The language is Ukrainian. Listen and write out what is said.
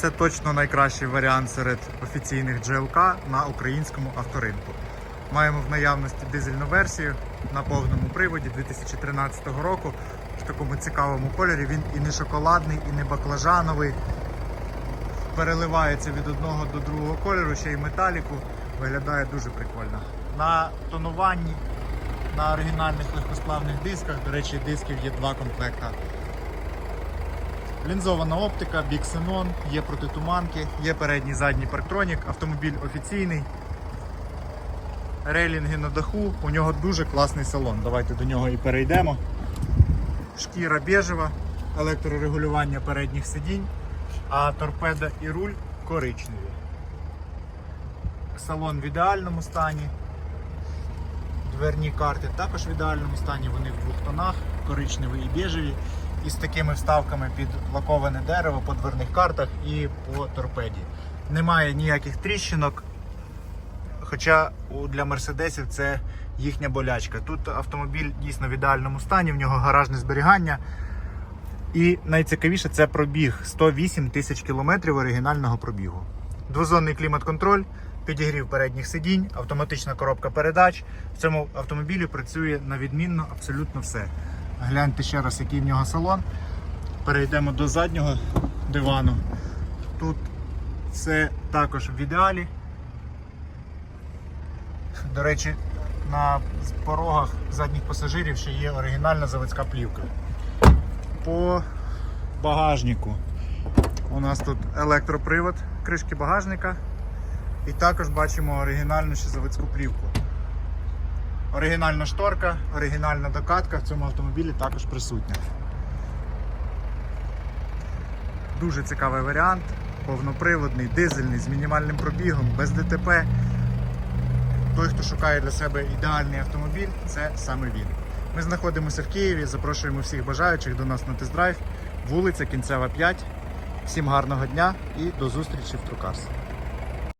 Це точно найкращий варіант серед офіційних GLK на українському авторинку. Маємо в наявності дизельну версію на повному приводі 2013 року в такому цікавому кольорі. Він і не шоколадний, і не баклажановий. Переливається від одного до другого кольору, ще й металіку. Виглядає дуже прикольно. На тонуванні, на оригінальних легкосплавних дисках, до речі, дисків є два комплекта. Лінзована оптика, бік Xenon, є протитуманки, є передній задній парктронік, автомобіль офіційний. Рейлінги на даху, у нього дуже класний салон. Давайте до нього і перейдемо. Шкіра бежева, електрорегулювання передніх сидінь, а торпеда і руль коричневі. Салон в ідеальному стані. Дверні карти також в ідеальному стані, вони в двох тонах, коричневі і біжеві, і з такими вставками під лаковане дерево по дверних картах і по торпеді. Немає ніяких тріщинок, хоча для мерседесів це їхня болячка. Тут автомобіль дійсно в ідеальному стані, в нього гаражне зберігання. І найцікавіше це пробіг 108 тисяч кілометрів оригінального пробігу. Двозонний клімат-контроль, підігрів передніх сидінь, автоматична коробка передач. В цьому автомобілі працює на відмінно абсолютно все. Гляньте ще раз, який в нього салон. Перейдемо до заднього дивану. Тут все також в ідеалі. До речі, на порогах задніх пасажирів ще є оригінальна заводська плівка. По багажнику у нас тут електропривод кришки багажника. І також бачимо оригінальну ще заводську плівку. Оригінальна шторка, оригінальна докатка в цьому автомобілі також присутня. Дуже цікавий варіант. Повноприводний, дизельний, з мінімальним пробігом, без ДТП. Той, хто шукає для себе ідеальний автомобіль, це саме він. Ми знаходимося в Києві, запрошуємо всіх бажаючих до нас на тест-драйв. Вулиця Кінцева 5. Всім гарного дня і до зустрічі в Трукарс.